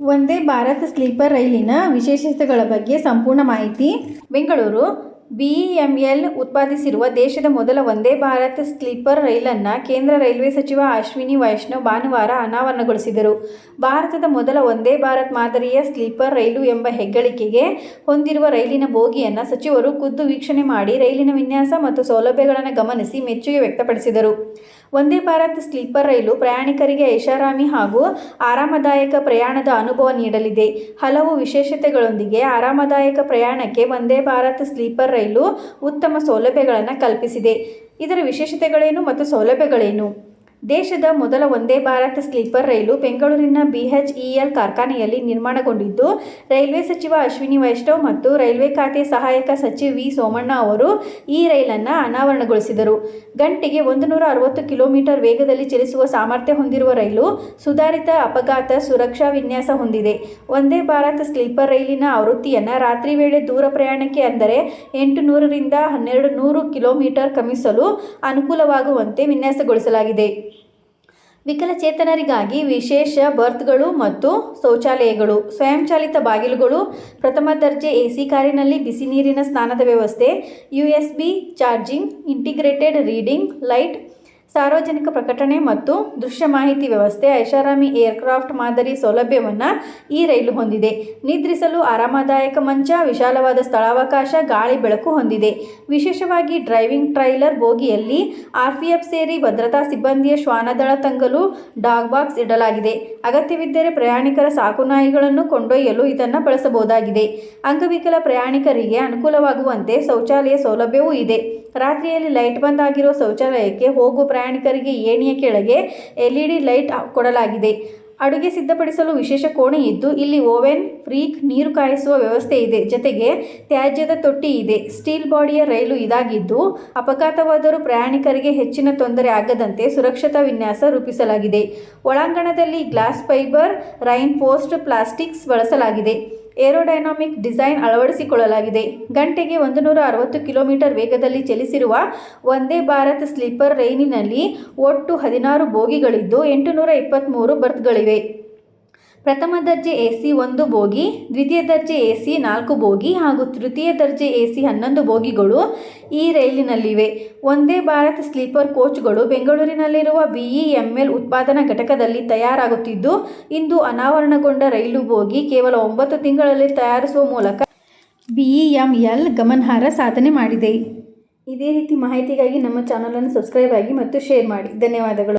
Vande Bharat sleeper ರೈಲಿನ ವಿಶೇಷತೆಗಳ ಬಗ್ಗೆ ಸಂಪೂರ್ಣ ಮಾಹಿತಿ ಬೆಂಗಳೂರು. ಬಿಇಎಂಎಲ್ ಉತ್ಪಾದಿಸಿರುವ ದೇಶದ ಮೊದಲ ವಂದೇ ಭಾರತ್ ಸ್ಲೀಪರ್ ರೈಲನ್ನು ಕೇಂದ್ರ ರೈಲ್ವೆ ಸಚಿವ ಅಶ್ವಿನಿ ವೈಷ್ಣವ್ ಭಾನುವಾರ ಅನಾವರಣಗೊಳಿಸಿದರು. ಭಾರತದ ಮೊದಲ ವಂದೇ ಭಾರತ್ ಮಾದರಿಯ ಸ್ಲೀಪರ್ ರೈಲು ಎಂಬ ಹೆಗ್ಗಳಿಕೆಗೆ ಹೊಂದಿರುವ ರೈಲಿನ ಬೋಗಿಯನ್ನು ಸಚಿವರು ಖುದ್ದು ವೀಕ್ಷಣೆ ಮಾಡಿ ರೈಲಿನ ವಿನ್ಯಾಸ ಮತ್ತು ಸೌಲಭ್ಯಗಳನ್ನು ಗಮನಿಸಿ ಮೆಚ್ಚುಗೆ ವ್ಯಕ್ತಪಡಿಸಿದರು. ವಂದೇ ಭಾರತ್ ಸ್ಲೀಪರ್ ರೈಲು ಪ್ರಯಾಣಿಕರಿಗೆ ಐಷಾರಾಮಿ ಹಾಗೂ ಆರಾಮದಾಯಕ ಪ್ರಯಾಣದ ಅನುಭವ ನೀಡಲಿದೆ. ಹಲವು ವಿಶೇಷತೆಗಳೊಂದಿಗೆ ಆರಾಮದಾಯಕ ಪ್ರಯಾಣಕ್ಕೆ ವಂದೇ ಭಾರತ್ ಸ್ಲೀಪರ್ ರೈಲು ಉತ್ತಮ ಸೌಲಭ್ಯಗಳನ್ನು ಕಲ್ಪಿಸಿದೆ. ಇದರ ವಿಶೇಷತೆಗಳೇನು ಮತ್ತು ಸೌಲಭ್ಯಗಳೇನು? ದೇಶದ ಮೊದಲ ಒಂದೇ ಭಾರತ್ ಸ್ಲೀಪರ್ ರೈಲು ಬೆಂಗಳೂರಿನ ಬಿಎಚ್ಇಎಲ್ ಕಾರ್ಖಾನೆಯಲ್ಲಿ ನಿರ್ಮಾಣಗೊಂಡಿದ್ದು, ರೈಲ್ವೆ ಸಚಿವ ಅಶ್ವಿನಿ ವೈಷ್ಣವ್ ಮತ್ತು ರೈಲ್ವೆ ಖಾತೆ ಸಹಾಯಕ ಸಚಿವ ವಿ ಸೋಮಣ್ಣ ಅವರು ಈ ರೈಲನ್ನು ಅನಾವರಣಗೊಳಿಸಿದರು. ಗಂಟೆಗೆ ಒಂದು ನೂರ ಅರವತ್ತು ಕಿಲೋಮೀಟರ್ ವೇಗದಲ್ಲಿ ಚಲಿಸುವ ಸಾಮರ್ಥ್ಯ ಹೊಂದಿರುವ ರೈಲು ಸುಧಾರಿತ, ಅಪಘಾತ, ಸುರಕ್ಷಾ ವಿನ್ಯಾಸ ಹೊಂದಿದೆ. ಒಂದೇ ಭಾರತ್ ಸ್ಲೀಪರ್ ರೈಲಿನ ಆವೃತ್ತಿಯನ್ನು ರಾತ್ರಿ ವೇಳೆ ದೂರ ಪ್ರಯಾಣಕ್ಕೆ ಅಂದರೆ ಎಂಟು ನೂರರಿಂದ ಹನ್ನೆರಡು ನೂರು ಕಿಲೋಮೀಟರ್ ಕಮಿಸಲು ಅನುಕೂಲವಾಗುವಂತೆ ವಿನ್ಯಾಸಗೊಳಿಸಲಾಗಿದೆ. ವಿಕಲಚೇತನರಿಗಾಗಿ ವಿಶೇಷ ಬರ್ತ್ಗಳು ಮತ್ತು ಶೌಚಾಲಯಗಳು, ಸ್ವಯಂಚಾಲಿತ ಬಾಗಿಲುಗಳು, ಪ್ರಥಮ ದರ್ಜೆ ಎಸಿ ಕಾರಿನಲ್ಲಿ ಬಿಸಿ ನೀರಿನ ಸ್ನಾನದ ವ್ಯವಸ್ಥೆ U S B charging integrated reading light ಸಾರ್ವಜನಿಕ ಪ್ರಕಟಣೆ ಮತ್ತು ದೃಶ್ಯ ಮಾಹಿತಿ ವ್ಯವಸ್ಥೆ ಐಷಾರಾಮಿ ಏರ್ಕ್ರಾಫ್ಟ್ ಮಾದರಿ ಸೌಲಭ್ಯವನ್ನು ಈ ರೈಲು ಹೊಂದಿದೆ. ನಿದ್ರಿಸಲು ಆರಾಮದಾಯಕ ಮಂಚ, ವಿಶಾಲವಾದ ಸ್ಥಳಾವಕಾಶ, ಗಾಳಿ ಬೆಳಕು ಹೊಂದಿದೆ. ವಿಶೇಷವಾಗಿ ಡ್ರೈವಿಂಗ್ ಟ್ರೈಲರ್ ಬೋಗಿಯಲ್ಲಿ ಆರ್ಪಿಎಫ್ ಸೇರಿ ಭದ್ರತಾ ಸಿಬ್ಬಂದಿಯ ಶ್ವಾನದಳ ತಂಗಲು ಡಾಗ್ ಬಾಕ್ಸ್ ಇಡಲಾಗಿದೆ. ಅಗತ್ಯವಿದ್ದರೆ ಪ್ರಯಾಣಿಕರ ಸಾಕುನಾಯಿಗಳನ್ನು ಕೊಂಡೊಯ್ಯಲು ಇದನ್ನು ಬಳಸಬಹುದಾಗಿದೆ. ಅಂಗವಿಕಲ ಪ್ರಯಾಣಿಕರಿಗೆ ಅನುಕೂಲವಾಗುವಂತೆ ಶೌಚಾಲಯ ಸೌಲಭ್ಯವೂ ಇದೆ. ರಾತ್ರಿಯಲ್ಲಿ ಲೈಟ್ ಬಂದ್ ಶೌಚಾಲಯಕ್ಕೆ ಹೋಗುವ ಪ್ರಯಾಣಿಕರಿಗೆ ಏಣಿಯ ಕೆಳಗೆ ಎಲ್ಇಡಿ ಲೈಟ್ ಕೊಡಲಾಗಿದೆ. ಅಡುಗೆ ಸಿದ್ಧಪಡಿಸಲು ವಿಶೇಷ ಕೋಣೆ ಇದ್ದು, ಇಲ್ಲಿ ಓವೆನ್, ಫ್ರೀಕ್, ನೀರು ಕಾಯಿಸುವ ವ್ಯವಸ್ಥೆ ಇದೆ. ಜೊತೆಗೆ ತ್ಯಾಜ್ಯದ ತೊಟ್ಟಿ ಇದೆ. ಸ್ಟೀಲ್ ಬಾಡಿಯ ರೈಲು ಇದಾಗಿದ್ದು, ಅಪಘಾತವಾದರೂ ಪ್ರಯಾಣಿಕರಿಗೆ ಹೆಚ್ಚಿನ ತೊಂದರೆ ಆಗದಂತೆ ಸುರಕ್ಷತಾ ವಿನ್ಯಾಸ ರೂಪಿಸಲಾಗಿದೆ. ಒಳಾಂಗಣದಲ್ಲಿ glass fibre reinforced plastics ಬಳಸಲಾಗಿದೆ. ಏರೋಡೈನಾಮಿಕ್ ಡಿಸೈನ್ ಅಳವಡಿಸಿಕೊಳ್ಳಲಾಗಿದೆ. ಗಂಟೆಗೆ ಒಂದು ನೂರ ಅರವತ್ತು ಕಿಲೋಮೀಟರ್ ವೇಗದಲ್ಲಿ ಚಲಿಸಿರುವ ವಂದೇ ಭಾರತ್ ಸ್ಲೀಪರ್ ರೈನಿನಲ್ಲಿ ಒಟ್ಟು ಹದಿನಾರು ಬೋಗಿಗಳಿದ್ದು ಎಂಟುನೂರ ಇಪ್ಪತ್ತ್ಮೂರು ಬರ್ತ್ಗಳಿವೆ. ಪ್ರಥಮ ದರ್ಜೆ ಎ ಸಿ ಒಂದು ಬೋಗಿ, ದ್ವಿತೀಯ ದರ್ಜೆ ಎ ಸಿ ನಾಲ್ಕು ಬೋಗಿ ಹಾಗೂ ತೃತೀಯ ದರ್ಜೆ ಎ ಸಿ ಹನ್ನೊಂದು ಬೋಗಿಗಳು ಈ ರೈಲಿನಲ್ಲಿವೆ. ಒಂದೇ ಭಾರತ್ ಸ್ಲೀಪರ್ ಕೋಚ್ಗಳು ಬೆಂಗಳೂರಿನಲ್ಲಿರುವ ಬಿಇಎಂಎಲ್ ಉತ್ಪಾದನಾ ಘಟಕದಲ್ಲಿ ತಯಾರಾಗುತ್ತಿದ್ದು, ಇಂದು ಅನಾವರಣಗೊಂಡ ರೈಲು ಬೋಗಿ ಕೇವಲ ಒಂಬತ್ತು ತಿಂಗಳಲ್ಲಿ ತಯಾರಿಸುವ ಮೂಲಕ ಬಿಇಎಂಎಲ್ ಗಮನಾರ್ಹ ಸಾಧನೆ ಮಾಡಿದೆ. ಇದೇ ರೀತಿ ಮಾಹಿತಿಗಾಗಿ ನಮ್ಮ ಚಾನಲನ್ನು ಸಬ್ಸ್ಕ್ರೈಬ್ ಆಗಿ ಮತ್ತು ಶೇರ್ ಮಾಡಿ. ಧನ್ಯವಾದಗಳು.